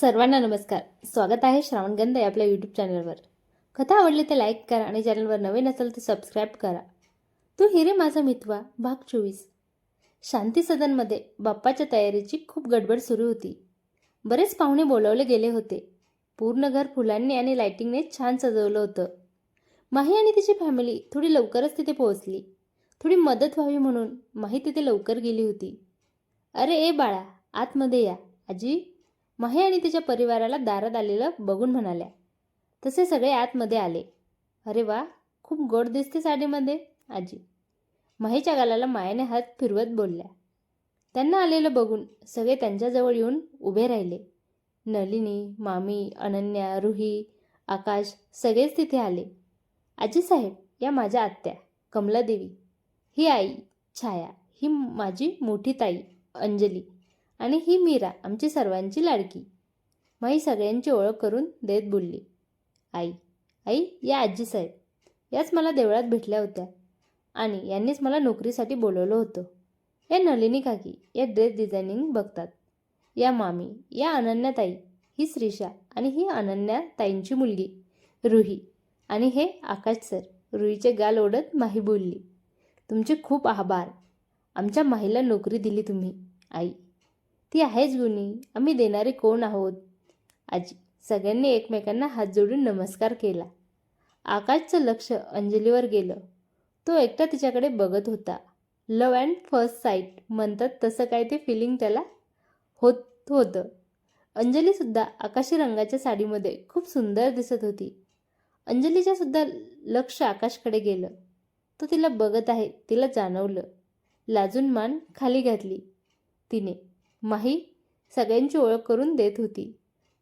सर्वांना नमस्कार. स्वागत आहे श्रावणगंध या आपल्या यूट्यूब चॅनलवर कथा आवडली तर लाईक करा आणि चॅनलवर नवीन असेल तर सबस्क्राईब करा. तू हिरे माझा मितवा भाग चोवीस. शांती सदनमध्ये बाप्पाच्या तयारीची खूप गडबड सुरू होती. बरेच पाहुणे बोलावले गेले होते. पूर्ण घर फुलांनी आणि लाईटिंगने छान सजवलं होतं. माही आणि तिची फॅमिली थोडी लवकरच तिथे पोहोचली. थोडी मदत व्हावी म्हणून माही तिथे लवकर गेली होती. अरे ए बाळा आतमध्ये या. आजी माही आणि तिच्या परिवाराला दारात आलेलं बघून म्हणाल्या तसे सगळे आतमध्ये आले. अरे वा खूप गोड दिसते साडीमध्ये. आजी. महेच्या गालाला मायाने हात फिरवत बोलल्या. त्यांना आलेलं बघून सगळे त्यांच्याजवळ येऊन उभे राहिले. नलिनी मामी अनन्या रुही आकाश सगळेच तिथे आले. आजीसाहेब या माझ्या आत्या कमलादेवी. ही आई छाया ही माझी मोठी ताई अंजली. आणि ही मीरा आमची सर्वांची लाडकी. माई सगळ्यांची ओळख करून देत बोलली. आई आई या आजीसाहेब याच मला देवळात भेटल्या होत्या आणि यांनीच मला नोकरीसाठी बोलवलं होतं. या नलिनी काकी या ड्रेस डिझायनिंग बघतात. या मामी या अनन्याताई ही श्रीषा आणि ही अनन्या ताईंची मुलगी रुही. आणि हे आकाश सर रुहीचे गाल ओढत माही बोलली. तुमचे खूप आभार. आमच्या माहीला नोकरी दिली तुम्ही आई. ती आहेच गुणी. आम्ही देणारे कोण आहोत? आजी सगळ्यांनी एकमेकांना हात जोडून नमस्कार केला. आकाशचं लक्ष अंजलीवर गेलं. तो एकटा तिच्याकडे बघत होता. लव अँड फर्स्ट साईट म्हणतात तसं काय ते फिलिंग त्याला होत होतं. अंजलीसुद्धा आकाशी रंगाच्या साडीमध्ये खूप सुंदर दिसत होती. अंजलीच्या सुद्धा लक्ष आकाशकडे गेलं. तो तिला बघत आहे तिला जाणवलं. लाजून मान खाली घातली. तिने माही सगळ्यांची ओळख करून देत होती.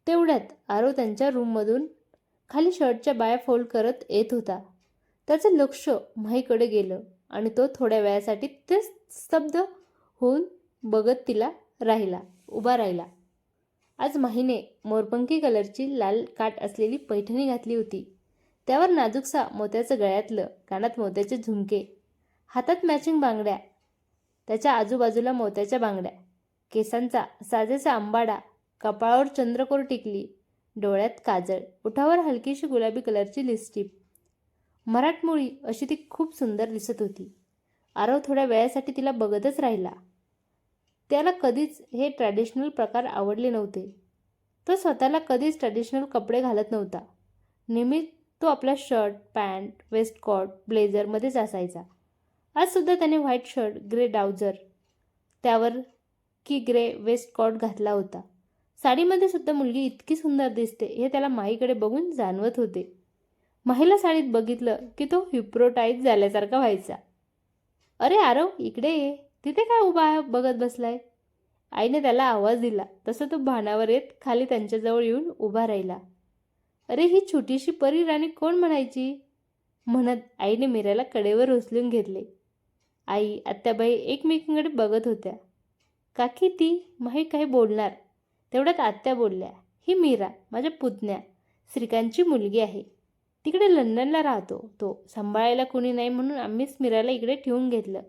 तेवढ्यात आरो त्यांच्या रूममधून खाली शर्टच्या बाया फोल्ड करत येत होता. त्याचं लक्ष माहीकडे गेलं आणि तो थोड्या वेळासाठी ते स्तब्ध होऊन बघत तिला राहिला उभा राहिला. आज माहीने मोरपंखी कलरची लाल काट असलेली पैठणी घातली होती. त्यावर नाजूकसा मोत्याचं गळ्यातलं कानात मोत्याचे झुमके हातात मॅचिंग बांगड्या त्याच्या आजूबाजूला मोत्याच्या बांगड्या केसांचा साजेसा आंबाडा कपाळावर चंद्रकोर टिकली डोळ्यात काजळ उठावर हलकीशी गुलाबी कलरची लिपस्टिक. मराठमोळी अशी ती खूप सुंदर दिसत होती. आरव थोड्या वेळासाठी तिला बघतच राहिला. त्याला कधीच हे ट्रॅडिशनल प्रकार आवडले नव्हते. तो स्वतःला कधीच ट्रॅडिशनल कपडे घालत नव्हता. नेहमी तो आपला शर्ट पॅन्ट वेस्टकॉट ब्लेझरमध्येच असायचा. आजसुद्धा त्याने व्हाईट शर्ट ग्रे डाउजर त्यावर की ग्रे वेस्ट कॉट घातला होता. साडीमध्ये सुद्धा मुलगी इतकी सुंदर दिसते हे त्याला माहीकडे बघून जाणवत होते. माहीला साडीत बघितलं की तो हिप्रोटाईज झाल्यासारखा व्हायचा. अरे आरव इकडे ये. तिथे काय उभा आहे बघत बसलाय? आईने त्याला आवाज दिला. तसं तो भानावर येत खाली त्यांच्याजवळ येऊन उभा राहिला. अरे ही छोटीशी परी राणी कोण म्हणायची? म्हणत आईने मीराला कडेवर उचलून घेतले. आई आत्याबाई एकमेकींकडे बघत होत्या. काकी ती माही काही बोलणार. तेवढ्यात आत्या बोलल्या ही मीरा माझ्या पुतण्या. श्रीकांतची मुलगी आहे. तिकडे लंडनला राहतो. तो सांभाळायला कोणी नाही म्हणून आम्हीच मीराला इकडे ठेवून घेतलं.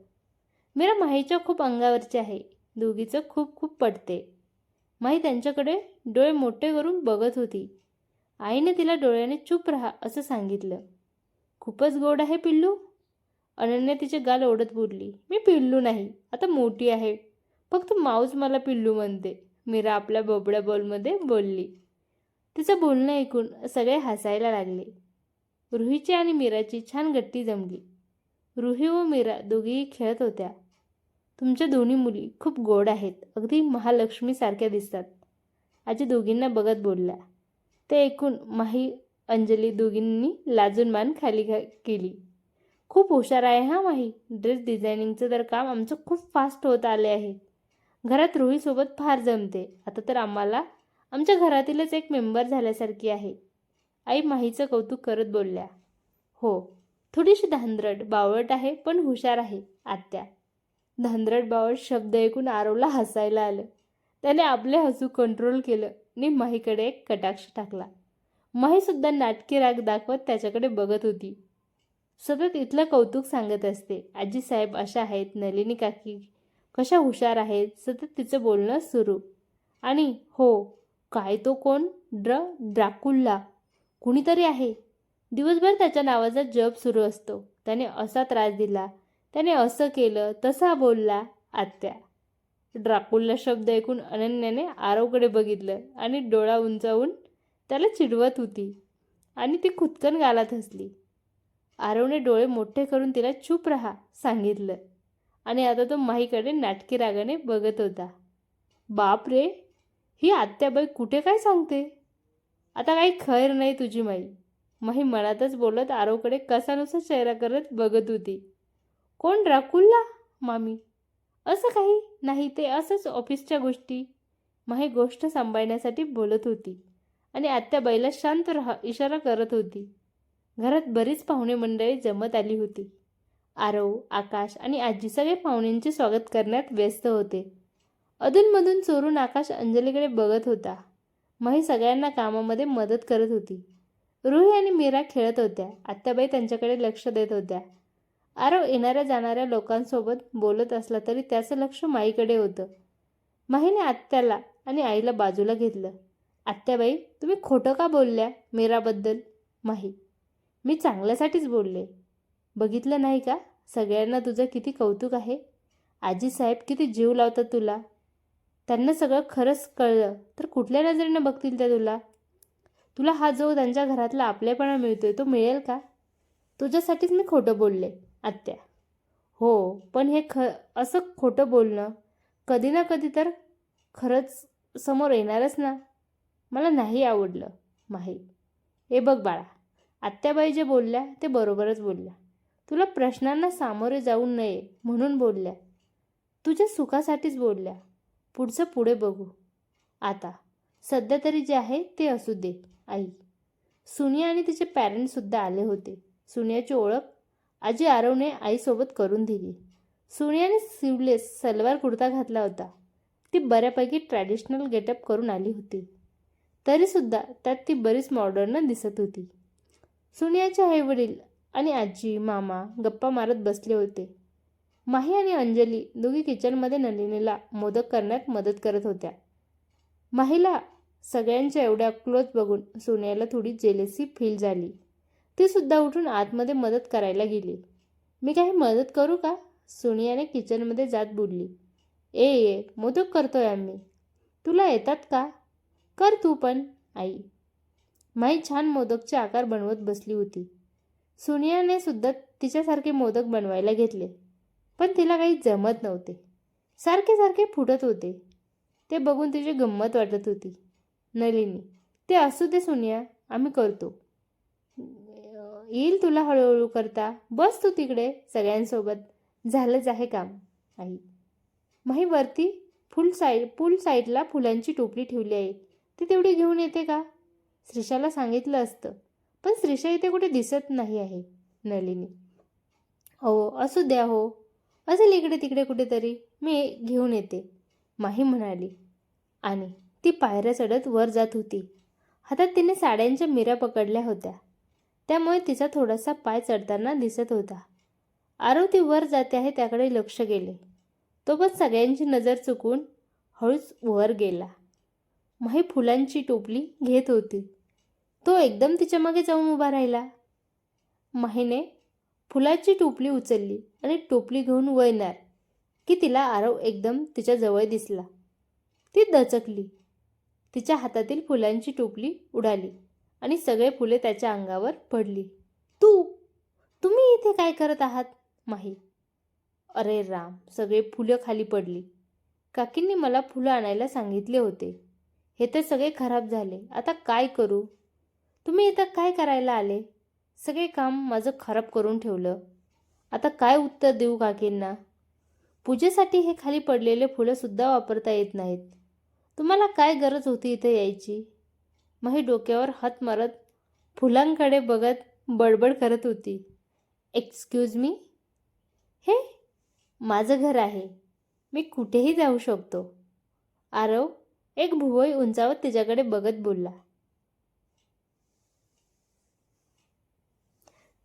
मीरा माहीच्या खूप अंगावरची आहे. दोघीचं खूप खूप पडते. माही त्यांच्याकडे डोळे मोठे करून बघत होती. आईने तिला डोळ्याने चूप राहा असं सांगितलं. खूपच गोड आहे पिल्लू. अनन्या तिचे गाल ओढत बोलली मी पिल्लू नाही. आता मोठी आहे. फक्त माऊस मला पिल्लू म्हणते. मीरा आपल्या बोबड्या बॉलमध्ये बोलली. तिचं बोलणं ऐकून सगळे हसायला लागले. रुहीची आणि मीराची छान गट्टी जमली. रुही व मीरा दोघीही खेळत होत्या. तुमच्या दोन्ही मुली खूप गोड आहेत. अगदी महालक्ष्मीसारख्या दिसतात. आजी दोघींना बघत बोलल्या. ते ऐकून माही अंजली दोघींनी लाजून मान खाली खा केली. खूप हुशार आहे हा माही. ड्रेस डिझायनिंगचं तर काम आमचं खूप फास्ट होत आले आहे. घरात रुईसोबत फार जमते. आता तर आम्हाला आमच्या घरातीलच एक मेंबर झाल्यासारखी आहे. आई माहीचं कौतुक करत बोलल्या. हो थोडीशी धांदरट बावळट आहे पण हुशार आहे आत्या. धांदरट बावळ शब्द ऐकून आरवला हसायला आलं. त्याने आपले हसू कंट्रोल केलं आणि माहीकडे एक कटाक्ष टाकला. माहीसुद्धा नाटकी राग दाखवत त्याच्याकडे बघत होती. सतत इथलं कौतुक सांगत असते. आजीसाहेब अशा आहेत नलिनी काकी कशा हुशार आहेत सतत तिचं बोलणं सुरू. आणि हो काय तो कोण? ड्र ड्राकुल्ला. कुणीतरी आहे. दिवसभर त्याच्या नावाचा जप सुरू असतो. त्याने असा त्रास दिला. त्याने असं केलं तसा बोलला आत्या. ड्राकुल्ला शब्द ऐकून अनन्याने आरवकडे बघितलं आणि डोळा उंचावून त्याला चिडवत होती. आणि ती खुदकन गालात हसली. आरवने डोळे मोठे करून तिला चूप राहा सांगितलं. आणि आता तो माहीकडे नाटकी रागाने बघत होता. बाप रे ही आत्याबाई कुठे काय सांगते? आता काही खैर नाही तुझी माई. माही मनातच बोलत आरोकडे कसानुसा चेहरा करत बघत होती. कोण राकुलला? मामी. असं काही नाही ते असंच ऑफिसच्या गोष्टी. माही गोष्ट सांभाळण्यासाठी बोलत होती आणि आत्याबाईला शांत राहा इशारा करत होती. घरात बरीच पाहुणे मंडळी जमत आली होती. आरव आकाश आणि आजी सगळे पाहुण्यांचे स्वागत करण्यात व्यस्त होते. अधूनमधून चोरून आकाश अंजलीकडे बघत होता. माही सगळ्यांना कामामध्ये मदत करत होती. रुही आणि मीरा खेळत होत्या. आत्याबाई त्यांच्याकडे लक्ष देत होत्या. आरव येणाऱ्या जाणाऱ्या लोकांसोबत बोलत असला तरी त्याचं लक्ष माईकडे होतं. माहीने आत्याला आणि आईला बाजूला घेतलं. आत्याबाई तुम्ही खोटं का बोलल्या मीराबद्दल माही मी चांगल्यासाठीच बोलले. बघितलं नाही का? सगळ्यांना तुझं किती कौतुक आहे. आजी साहेब किती जीव लावतात तुला. त्यांना सगळं खरंच कळलं तर कुठल्या नजरेनं बघतील त्या तुला? तुला हा जो त्यांच्या घरातला आपलेपणा मिळतोय तो मिळेल का? तुझ्यासाठीच मी खोटं बोलले आत्या. हो पण हे ख असं खोटं बोलणं कधी ना कधी तर खरंच समोर येणारच ना. मला नाही आवडलं माही. हे बघ बाळा आत्याबाई जे बोलल्या ते बरोबरच बोलल्या. तुला प्रश्नांना सामोरे जाऊ नये म्हणून बोलल्या. तुझ्या सुखासाठीच बोलल्या. पुढचं पुढे बघू. आता सध्या तरी जे आहे ते असू दे आई. सुनिया आणि तिचे पॅरेंट्ससुद्धा आले होते. सुनियाची ओळख आजी आरवने आईसोबत करून दिली. सुनियाने सिवलेस सलवार कुर्ता घातला होता. ती बऱ्यापैकी ट्रॅडिशनल गेटअप करून आली होती. तरीसुद्धा त्यात ती बरीच मॉडर्न दिसत होती. सुनियाचे आईवडील आणि आजी मामा गप्पा मारत बसले होते. माही आणि अंजली दोघी किचनमध्ये नलिनीला मोदक करण्यात मदत करत होत्या. माहीला सगळ्यांच्या एवढ्या क्लोज बघून सोन्याला थोडी जेलेसी फील झाली. ती सुद्धा उठून आतमध्ये मदत करायला गेली. मी काही मदत करू का? सोनियाने किचनमध्ये जात बोलली. ए ये मोदक करतोय आम्ही. तुला येतात का? कर तू पण आई. माई छान मोदकचे आकार बनवत बसली होती. सुनियाने सुद्धा तिच्यासारखे मोदक बनवायला घेतले. पण तिला काही जमत नव्हते. सारखे सारखे फुटत होते. ते बघून तिची गंमत वाटत होती. नलिनी ते असू दे सुनिया आम्ही करतो. येईल तुला हळूहळू करता. बस तू तिकडे सगळ्यांसोबत. झालंच आहे काम. आई. माही वरती फुल साईड पूल साईडला फुलांची टोपली ठेवली आहे. ती तेवढी घेऊन येते का? श्रीषाला सांगितलं असतं. पण श्रीषा इथे कुठे दिसत नाही आहे नलिनी. हो असू द्या हो. असेल इकडे तिकडे कुठेतरी मी घेऊन येते माही म्हणाली. आणि ती पायऱ्या चढत वर जात होती. हातात तिने साड्यांच्या मिऱ्या पकडल्या होत्या. त्यामुळे तिचा थोडासा पाय चढताना दिसत होता. आरव ती वर जाते आहे त्याकडे लक्ष गेले. तो पण सगळ्यांची नजर चुकून हळूच वर गेला. माही फुलांची टोपली घेत होती. तो एकदम तिच्यामागे जाऊन उभा राहिला. माहीने फुलाची टोपली उचलली आणि टोपली घेऊन वळणार की तिला आरव एकदम तिच्या जवळ दिसला. ती दचकली. तिच्या हातातील फुलांची टोपली उडाली आणि सगळे फुले त्याच्या अंगावर पडली. तू तुम्ही इथे काय करत आहात माही? अरे राम सगळे फुलं खाली पडली. काकींनी मला फुलं आणायला सांगितले होते. हे तर सगळे खराब झाले. आता काय करू? तुम्ही इथं काय करायला आले? सगळे काम माझं खराब करून ठेवलं. आता काय उत्तर देऊ काकींना? पूजेसाठी हे खाली पडलेले फुलंसुद्धा वापरता येत नाहीत. तुम्हाला काय गरज होती इथं यायची? माही डोक्यावर हात मारत फुलांकडे बघत बडबड करत होती. एक्सक्यूज मी हे? माझं घर आहे. मी कुठेही जाऊ शकतो. आरव एक भुवई उंचावत तिच्याकडे बघत बोलला.